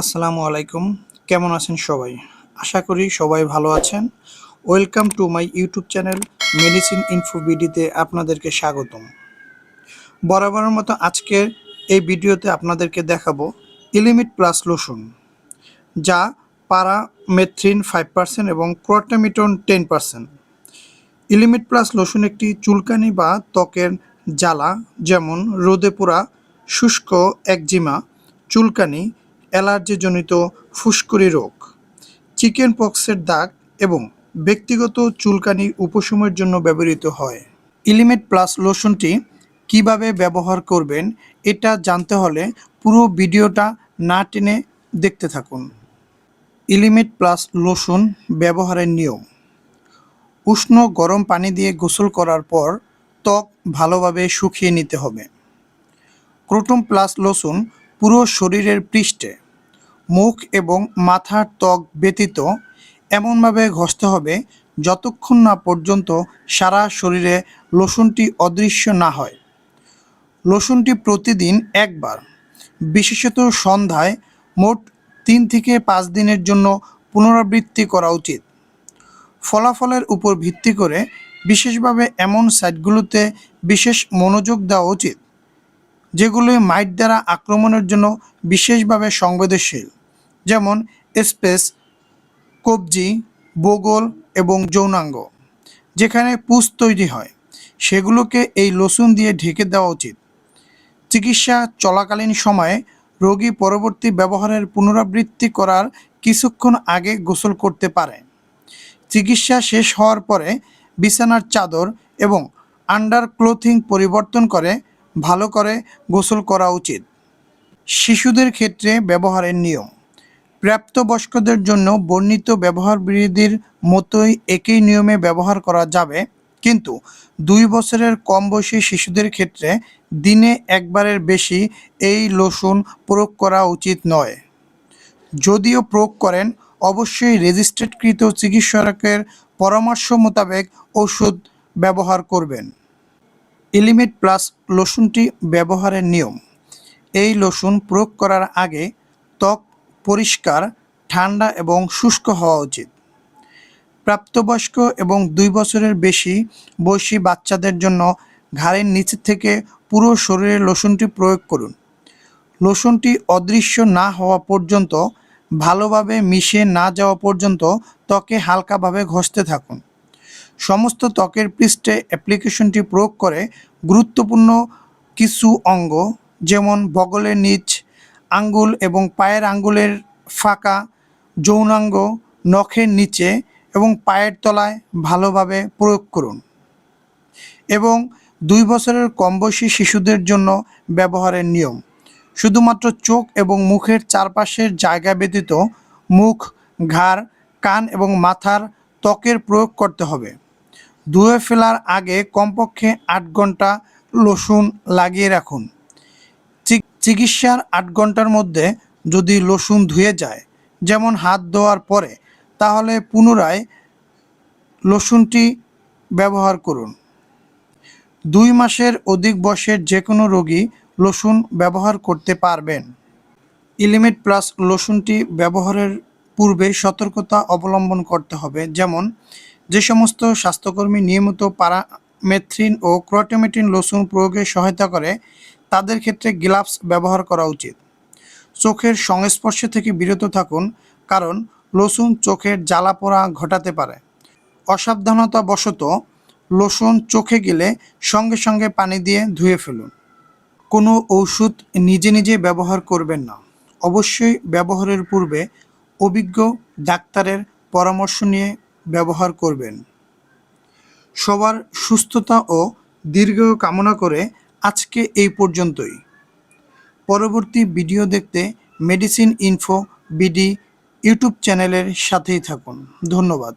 আসসালামু আলাইকুম। কেমন আছেন সবাই? আশা করি সবাই ভালো আছেন। Welcome to my YouTube channel medicine info বিডিতে আপনাদেরকে স্বাগতম। বরাবরের মতো আজকের এই ভিডিওতে আপনাদেরকে দেখাবো ইলিমিট প্লাস লোশন যা পারামেথ্রিন ফাইভ পার্সেন্ট এবং crotamiton ten percent elimite plus lotion একটি চুলকানি বা ত্বকের জ্বালা, যেমন রোদে পোড়া শুষ্ক একজিমা, চুলকানি অ্যালার্জিজনিত ফুসকুড়ি রোগ চিকেন পক্সের দাগ এবং ব্যক্তিগত চুলকানি উপশমের জন্য ব্যবহৃত হয়। ইলিমেট প্লাস লোশনটি কীভাবে ব্যবহার করবেন এটা জানতে হলে পুরো ভিডিওটা না টেনে দেখতে থাকুন। ইলিমেট প্লাস লোশন ব্যবহারের নিয়ম। উষ্ণ গরম পানি দিয়ে গোসল করার পর ত্বক ভালোভাবে শুকিয়ে নিতে হবে। ক্রোটম প্লাস লোশন পুরো শরীরের পৃষ্ঠে মুখ এবং মাথার ত্বক ব্যতীত এমনভাবে ঘষতে হবে যতক্ষণ না পর্যন্ত সারা শরীরে লোশনটি অদৃশ্য না হয়। লোশনটি প্রতিদিন একবার, বিশেষত সন্ধ্যায় মোট তিন থেকে পাঁচ দিনের জন্য পুনরাবৃত্তি করা উচিত। ফলাফলের উপর ভিত্তি করে বিশেষভাবে এমন সাইটগুলোতে বিশেষ মনোযোগ দেওয়া উচিত, যেগুলি মাইট দ্বারা আক্রমণের জন্য বিশেষভাবে সংবেদনশীল। যেমন স্পেস, কবজি বগল এবং যৌনাঙ্গ, যেখানে পুষ তৈরি হয়। সেগুলোকে এই লসুন দিয়ে ঢেকে দেওয়া উচিত। চিকিৎসা চলাকালীন সময়ে রোগী পরবর্তী ব্যবহারের পুনরাবৃত্তি করার কিছুক্ষণ আগে গোসল করতে পারে। চিকিৎসা শেষ হওয়ার পরে বিছানার চাদর এবং আন্ডার ক্লোথিং পরিবর্তন করে ভালো করে গোসল করা উচিত। শিশুদের ক্ষেত্রে ব্যবহারের নিয়ম। প্রাপ্তবয়স্কদের জন্য বর্ণিত ব্যবহার বিধির মতোই একই নিয়মে ব্যবহার করা যাবে। কিন্তু দুই বছরের কম বয়সী শিশুদের ক্ষেত্রে দিনে একবারের বেশি এই লোশন প্রয়োগ করা উচিত নয়। যদিও প্রয়োগ করেন, অবশ্যই রেজিস্ট্রেডকৃত চিকিৎসকের পরামর্শ মোতাবেক ওষুধ ব্যবহার করবেন। এলিমেট প্লাস লোশনটি ব্যবহারের নিয়ম। এই লোশন প্রয়োগ করার আগে ত্বক পরিষ্কার, ঠান্ডা এবং শুষ্ক হওয়া উচিত। প্রাপ্তবয়স্ক এবং দুই বছরের বেশি বয়সী বাচ্চাদের জন্য ঘাড়ের নিচে থেকে পুরো শরীরে লোশনটি প্রয়োগ করুন। লোশনটি অদৃশ্য না হওয়া পর্যন্ত, ভালোভাবে মিশে না যাওয়া পর্যন্ত ত্বকে হালকাভাবে ঘষতে থাকুন। সমস্ত ত্বকের পৃষ্ঠে অ্যাপ্লিকেশনটি প্রয়োগ করে গুরুত্বপূর্ণ কিছু অঙ্গ, যেমন বগলের নিচ আঙ্গুল এবং পায়ের আঙ্গুলের ফাঁকা যৌনাঙ্গ নখের নিচে এবং পায়ের তলায় ভালোভাবে প্রয়োগ করুন এবং দুই বছরের কম বয়সী শিশুদের জন্য ব্যবহারের নিয়ম। শুধুমাত্র চোখ এবং মুখের চারপাশের জায়গা ব্যতীত মুখ, ঘাড়, কান এবং মাথার ত্বকের প্রয়োগ করতে হবে। ধুয়ে ফেলার আগে কমপক্ষে আট ঘণ্টা লোশন লাগিয়ে রাখুন। চিকিৎসার আট ঘণ্টার মধ্যে যদি লসুন ধুয়ে যায়, যেমন হাত ধোয়ার পরে, তাহলে পুনরায় লসুনটি ব্যবহার করুন। দুই মাসের অধিক বয়সের যে কোনো রোগী লসুন ব্যবহার করতে পারবেন। ইলিমেট প্লাস লসুনটি ব্যবহারের পূর্বে সতর্কতা অবলম্বন করতে হবে, যেমন যে সমস্ত স্বাস্থ্যকর্মী নিয়মিত পারামেথ্রিন ও ক্রোটোমেটিন লসুন প্রয়োগে সহায়তা করে তাদের ক্ষেত্রে গ্লাভস ব্যবহার করা উচিত। চোখের সংস্পর্শে থেকে বিরত থাকুন, কারণ লোশন চোখের জ্বালা পোড়া ঘটাতে পারে। অসাবধানতাবশত লোশন চোখে গেলে সঙ্গে সঙ্গে পানি দিয়ে ধুয়ে ফেলুন। কোনো ঔষধ নিজে নিজে ব্যবহার করবেন না। অবশ্যই ব্যবহারের পূর্বে অভিজ্ঞ ডাক্তারের পরামর্শ নিয়ে ব্যবহার করবেন। সবার সুস্থতা ও দীর্ঘ কামনা করে আজকে এই পর্যন্তই। পরবর্তী ভিডিও দেখতে মেডিসিন ইনফো বিডি ইউটিউব চ্যানেলের সাথেই থাকুন। ধন্যবাদ।